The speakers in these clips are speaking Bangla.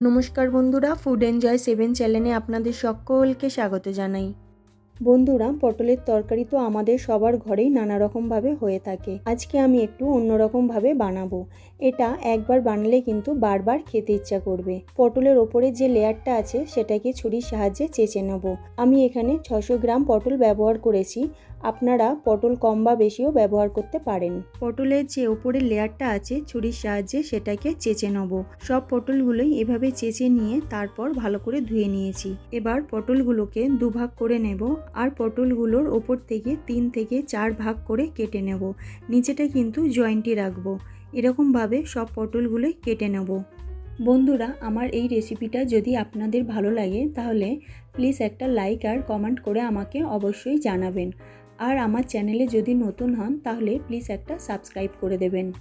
নমস্কার বন্ধুরা ফুড এনজয় সেভেন চ্যানেলে আপনাদের সকলকে স্বাগত জানাই। বন্ধুরা, পটলের তরকারি তো আমাদের সবার ঘরেই নানা রকমভাবে হয়ে থাকে। আজকে আমি একটু অন্যরকমভাবে বানাবো। এটা একবার বানালে কিন্তু বারবার খেতে ইচ্ছা করবে। পটলের ওপরে যে লেয়ারটা আছে, সেটাকে ছুরির সাহায্যে চেঁচে নেব। আমি এখানে ছশো গ্রাম পটল ব্যবহার করেছি। আপনারা পটল কম বা বেশিও ব্যবহার করতে পারেন। পটলের যে ওপরের লেয়ারটা আছে, ছুরির সাহায্যে সেটাকে চেঁচে নেব। সব পটলগুলোই এভাবে চেঁচে নিয়ে তারপর ভালো করে ধুয়ে নিয়েছি। এবার পটলগুলোকে দুভাগ করে নেব আর পটলগুলোর ওপর থেকে তিন থেকে চার ভাগ করে কেটে নেব। নিচেটা কিন্তু জয়েন্টই রাখব। এরকমভাবে সব পটলগুলোই কেটে নেব। বন্ধুরা, আমার এই রেসিপিটা যদি আপনাদের ভালো লাগে, তাহলে প্লিজ একটা লাইক আর কমেন্ট করে আমাকে অবশ্যই জানাবেন। আর আমার চ্যানেলে যদি নতুন হন, তাহলে প্লিজ একটা সাবস্ক্রাইব করে দেবেন।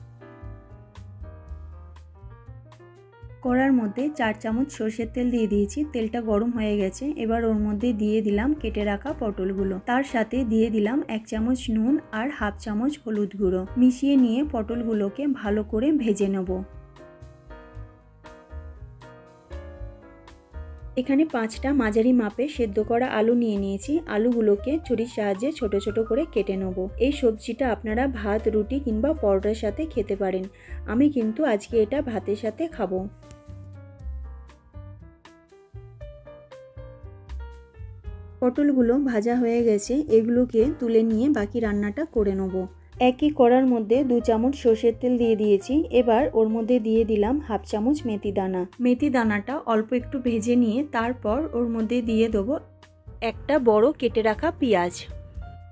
কড়ার মধ্যে চার চামচ সর্ষের তেল দিয়ে দিয়েছি। তেলটা গরম হয়ে গেছে। এবার ওর মধ্যে দিয়ে দিলাম কেটে রাখা পটলগুলো। তার সাথে দিয়ে দিলাম এক চামচ নুন আর হাফ চামচ হলুদ গুঁড়ো। মিশিয়ে নিয়ে পটলগুলোকে ভালো করে ভেজে নেব। এখানে পাঁচটা মাঝারি মাপে সেদ্ধ করা আলু নিয়ে নিয়েছি। আলুগুলোকে ছুরির সাহায্যে ছোট ছোট করে কেটে নেব। এই সবজিটা আপনারা ভাত, রুটি কিংবা পরোটার সাথে খেতে পারেন। আমি কিন্তু আজকে এটা ভাতের সাথে খাব। পটলগুলো ভাজা হয়ে গেছে। এগুলোকে তুলে নিয়ে বাকি রান্নাটা করে নেব। একই কড়ার মধ্যে দু চামচ সর্ষের তেল দিয়ে দিয়েছি। এবার ওর মধ্যে দিয়ে দিলাম হাফ চামচ মেথি দানা। মেথি দানাটা অল্প একটু ভেজে নিয়ে তারপর ওর মধ্যে দিয়ে দেবো একটা বড় কেটে রাখা পেঁয়াজ।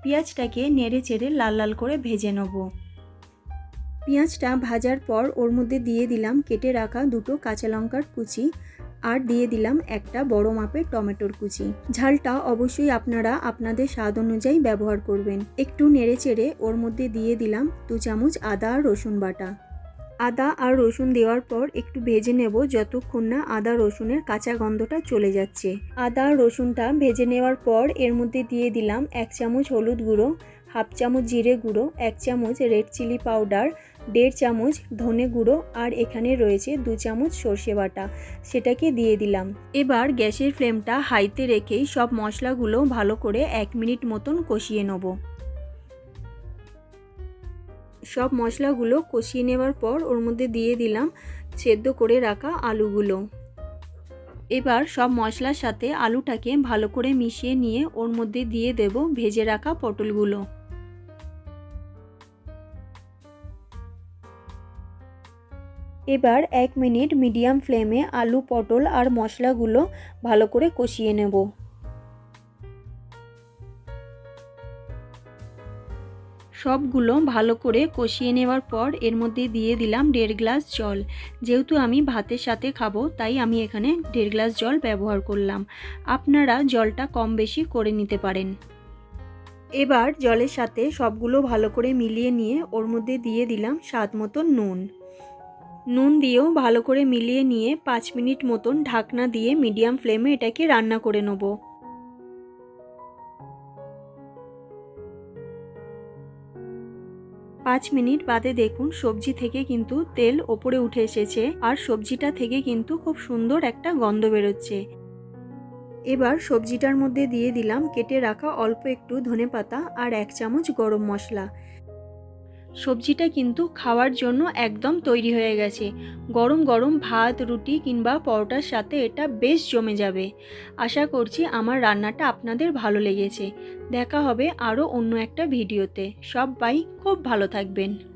পেঁয়াজটাকে নেড়ে চেড়ে লাল লাল করে ভেজে নেব। পেঁয়াজটা ভাজার পর ওর মধ্যে দিয়ে দিলাম কেটে রাখা দুটো কাঁচা লঙ্কার কুচি আর দিয়ে দিলাম একটা বড় মাপের টমেটোর কুচি। ঝালটা অবশ্যই আপনারা আপনাদের স্বাদ অনুযায়ী ব্যবহার করবেন। একটু নেড়ে চেড়ে ওর মধ্যে দিয়ে দিলাম দু চামচ আদা আর রসুন বাটা। আদা আর রসুন দেওয়ার পর একটু ভেজে নেব যতক্ষণ না আদা রসুনের কাঁচা গন্ধটা চলে যাচ্ছে। আদা আর রসুনটা ভেজে নেওয়ার পর এর মধ্যে দিয়ে দিলাম এক চামচ হলুদ গুঁড়ো, হাফ চামচ জিরে গুঁড়ো, এক চামচ রেড চিলি পাউডার দেড় চামচ ধনে গুঁড়ো আর এখানে রয়েছে দু চামচ সর্ষে বাটা, সেটাকে দিয়ে দিলাম। এবার গ্যাসের ফ্লেমটা হাইতে রেখেই সব মশলাগুলো ভালো করে এক মিনিট মতন কষিয়ে নেব। সব মশলাগুলো কষিয়ে নেওয়ার পর ওর মধ্যে দিয়ে দিলাম সেদ্ধ করে রাখা আলুগুলো। এবার সব মশলার সাথে আলুটাকে ভালো করে মিশিয়ে নিয়ে ওর মধ্যে দিয়ে দেব ভেজে রাখা পটলগুলো। এবার এক মিনিট মিডিয়াম ফ্লেমে আলু, পটল আর মশলাগুলো ভালো করে কষিয়ে নেব। সবগুলো ভালো করে কষিয়ে নেওয়ার পর এর মধ্যে দিয়ে দিলাম দেড় গ্লাস জল। যেহেতু আমি ভাতের সাথে খাব, তাই আমি এখানে দেড় গ্লাস জল ব্যবহার করলাম। আপনারা জলটা কম বেশি করে নিতে পারেন। এবার জলের সাথে সবগুলো ভালো করে মিলিয়ে নিয়ে ওর মধ্যে দিয়ে দিলাম স্বাদ মতো নুন। নুন দিয়েও ভালো করে মিলিয়ে নিয়ে পাঁচ মিনিট মতন ঢাকনা দিয়ে মিডিয়াম ফ্লেমে এটাকে রান্না করে নেব। পাঁচ মিনিট বাদে দেখুন সবজি থেকে কিন্তু তেল ওপরে উঠে এসেছে আর সবজিটা থেকে কিন্তু খুব সুন্দর একটা গন্ধ বেরোচ্ছে। এবার সবজিটার মধ্যে দিয়ে দিলাম কেটে রাখা অল্প একটু ধনে পাতা আর এক চামচ গরম মশলা। সবজিটা কিন্তু খাওয়ার জন্য একদম তৈরি হয়ে গেছে। গরম গরম ভাত, রুটি কিংবা পরোটার সাথে এটা বেশ জমে যাবে। আশা করছি আমার রান্নাটা আপনাদের ভালো লেগেছে। দেখা হবে আরও অন্য একটা ভিডিওতে। সবাই খুব ভালো থাকবেন।